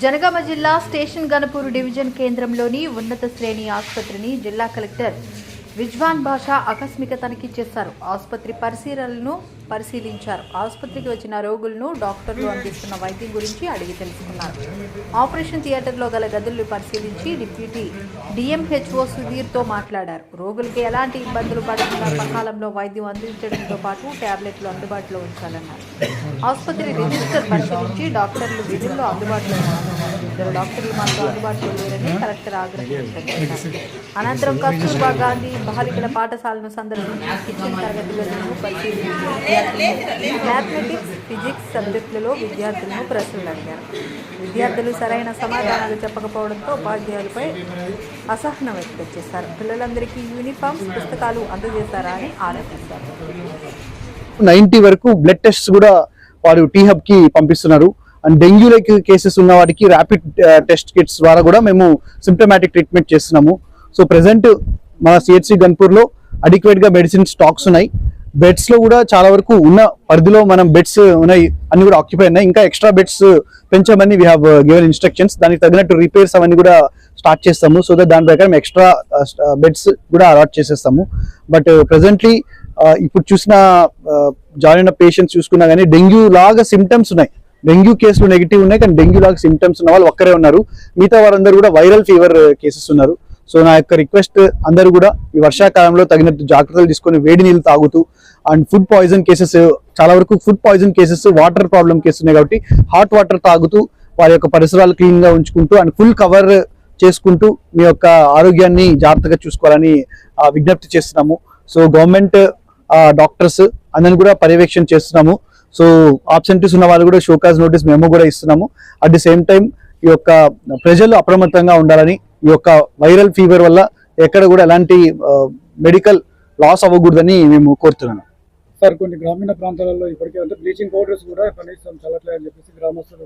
జనగామ జిల్లా station Ganapur division కేంద్రంలోని ఉన్నత శ్రేణి ఆసుపత్రిని జిల్లా కలెక్టర్ విజ్వాన్ బాషా ఆకస్మిక తనిఖీ చేశారు ఆసుపత్రి పరిశీలనలను పరిశీలించారు. ఆసుపత్రికి వచ్చిన రోగులను డాక్టర్లు అందిస్తున్న వైద్యం గురించి అడిగి తెలుసుకున్నారు. ఆపరేషన్ థియేటర్లో గల గదులను పరిశీలించి డిప్యూటీ డిఎంహెచ్ఓ సుధీర్తో మాట్లాడారు. రోగులకి ఎలాంటి ఇబ్బందులు పడకుండా సకాలంలో వైద్యం అందించడంతో పాటు టాబ్లెట్లు అందుబాటులో ఉంచాలన్నారు. ఆసుపత్రి రిజిస్టర్ పరిశీలించి డాక్టర్లు విధుల్లో అందుబాటులో ఉన్నారు. ఇద్దరు డాక్టర్లు అందుబాటులో లేరని కలెక్టర్ ఆగ్రహం వ్యక్తం చేశారు అనంతరం కస్తూర్బా గాంధీ బాలికల పాఠశాలను సందర్శించి మ్యాథమెటిక్స్ ఫిజిక్స్ సబ్జెక్టులలో విద్యార్థులను ప్రశ్నలు అడిగారు. విద్యార్థులు సరైన సమాధానాలు చెప్పకపోవడంతో ఉపాధ్యాయులపై అసహనం వ్యక్తం చేశారు. పిల్లలందరికీ యూనిఫామ్స్ పుస్తకాలు అందజేశారా అని ఆరోపిస్తారు నైన్టీ వరకు బ్లడ్ టెస్ట్ కూడా వారు టీ హబ్కి పంపిస్తున్నారు. అండ్ డెంగ్యూ లైక్ కేసెస్ ఉన్న వాటికి ర్యాపిడ్ టెస్ట్ కిట్స్ ద్వారా కూడా మేము సిమ్టమాటిక్ ట్రీట్మెంట్ చేస్తున్నాము. సో ప్రజెంట్ మన సిహెచ్సి గన్పూర్లో అడిక్వేట్గా మెడిసిన్ స్టాక్స్ ఉన్నాయి. బెడ్స్లో కూడా చాలా వరకు ఉన్న పరిధిలో మనం బెడ్స్ ఉన్నాయి అన్ని కూడా ఆక్యుపై ఉన్నాయి. ఇంకా ఎక్స్ట్రా బెడ్స్ పెంచమని వీ హ్యావ్ గివెన్ ఇన్స్ట్రక్షన్స్ దానికి తగినట్టు రిపేర్స్ అవన్నీ కూడా స్టార్ట్ చేస్తాము. సో దట్ దాని ప్రకారం ఎక్స్ట్రా బెడ్స్ uh, కూడా అలాట్ చేసేస్తాము. బట్ ప్రెసెంట్లీ uh, uh, ఇప్పుడు చూసిన జాయిన్ అయిన పేషెంట్స్ చూసుకున్నా కానీ డెంగ్యూ లాగా సిమ్టమ్స్ ఉన్నాయి. డెంగ్యూ కేసులు నెగిటివ్ ఉన్నాయి. కానీ డెంగ్యూ లాగా సిమ్టమ్స్ ఉన్న వాళ్ళు ఒక్కరే ఉన్నారు. మిగతా వారందరూ కూడా వైరల్ ఫీవర్ కేసెస్ ఉన్నారు. సో నా యొక్క రిక్వెస్ట్ అందరూ కూడా ఈ వర్షాకాలంలో తగినట్టు జాగ్రత్తలు తీసుకొని వేడి నీళ్ళు తాగుతూ అండ్ ఫుడ్ పాయిజన్ కేసెస్ చాలా వరకు food poison cases water problem case ఉన్నాయి కాబట్టి హాట్ వాటర్ తాగుతూ వారి యొక్క పరిసరాలు క్లీన్గా ఉంచుకుంటూ అండ్ ఫుల్ కవర్ చేసుకుంటూ మీ యొక్క ఆరోగ్యాన్ని జాగ్రత్తగా చూసుకోవాలని uh, విజ్ఞప్తి చేస్తున్నాము. సో గవర్నమెంట్ డాక్టర్స్ uh, అందరిని కూడా పర్యవేక్షణ చేస్తున్నాము. సో ఆబ్సెంటీస్ ఉన్న వాళ్ళు కూడా షోకాజ్ నోటీస్ మేము కూడా ఇస్తున్నాము. అట్ ది సేమ్ టైం ఈ యొక్క ప్రజలు అప్రమత్తంగా ఉండాలని ఈ యొక్క వైరల్ ఫీవర్ వల్ల ఎక్కడ కూడా ఎలాంటి మెడికల్ లాస్ అవ్వకూడదని మేము కోరుతున్నాను సార్ కొన్ని గ్రామీణ ప్రాంతాలలో ఇప్పటికే అంటే బ్లీచింగ్ పౌడర్స్ కూడా కనీసం చల్లట్లే అని చెప్పేసి గ్రామస్తులు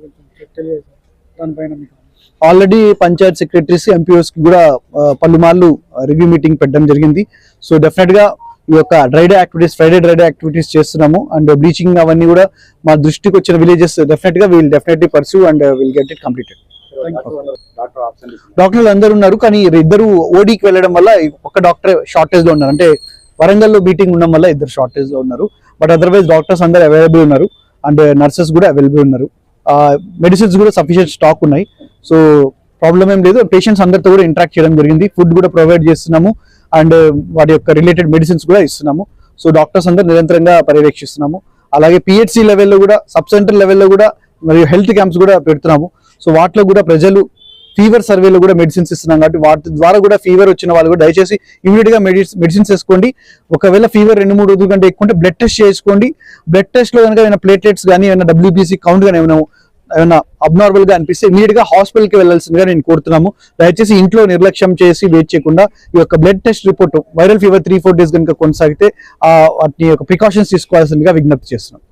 సార్ దానిపైన మీకు ఆల్రెడీ పంచాయత్ సెక్రటరీస్ ఎంపీఓస్కి కూడా పలుమార్లు రివ్యూ మీటింగ్ పెట్టడం జరిగింది. సో డెఫినెట్గా ఈ యొక్క dry day activities Friday dry day activities చేస్తున్నాము. అండ్ బ్లీచింగ్ అవన్నీ కూడా మా దృష్టికి వచ్చిన విలేజెస్ డెఫినెట్గా will definitely pursue and will get it completed డాక్టర్లు అందరూ ఉన్నారు కానీ ఇద్దరు ఓడీకి వెళ్ళడం వల్ల ఒక డాక్టర్ షార్టేజ్లో ఉన్నారు. అంటే వరంగల్లో మీటింగ్ ఉండడం వల్ల ఇద్దరు షార్టేజ్లో ఉన్నారు. బట్ అదర్వైజ్ డాక్టర్స్ అందరు అవైలబుల్ ఉన్నారు. అండ్ నర్సెస్ కూడా అవైలబుల్ ఉన్నారు. మెడిసిన్స్ కూడా సఫిషియెంట్ స్టాక్ ఉన్నాయి. సో ప్రాబ్లం ఏం లేదు. పేషెంట్స్ అందరితో కూడా ఇంటరాక్ట్ చేయడం జరిగింది. ఫుడ్ కూడా ప్రొవైడ్ చేస్తున్నాము. అండ్ వాటి యొక్క రిలేటెడ్ మెడిసిన్స్ కూడా ఇస్తున్నాము. సో డాక్టర్స్ అందరూ నిరంతరంగా పర్యవేక్షిస్తున్నాము. అలాగే పిహెచ్సి లెవెల్లో కూడా సబ్ సెంటర్ లెవెల్లో కూడా మరియు హెల్త్ క్యాంప్స్ కూడా పెడుతున్నాము. సో వాటిలో కూడా ప్రజలు ఫీవర్ సర్వేలో కూడా మెడిసిన్స్ ఇస్తున్నాం కాబట్టి వాటి ద్వారా కూడా ఫీవర్ వచ్చిన వాళ్ళు కూడా దయచేసి ఇమీడియట్గా మెడిసిన్స్ వేసుకోండి. ఒకవేళ ఫీవర్ రెండు మూడు రోజుల కంటే ఎక్కువ ఉంటే బ్లడ్ టెస్ట్ చేసుకోండి బ్లడ్ టెస్ట్లో కనుక ఏమైనా ప్లేటెట్స్ కానీ ఏమైనా డబ్ల్యూబీసీ కౌంట్ కానీ ఏమైనా ఏమైనా అబ్నార్మల్గా అనిపిస్తే ఇమీడియట్గా హాస్పిటల్కి వెళ్ళాల్సిందిగా నేను కోరుతున్నాము. దయచేసి ఇంట్లో నిర్లక్ష్యం చేసి వెయిట్ చేయకుండా ఈ యొక్క blood test report viral fever three four days కనుక కొనసాగితే వాటిని వాటి యొక్క ప్రికాషన్స్ తీసుకోవాల్సిందిగా విజ్ఞప్తి చేస్తున్నాం.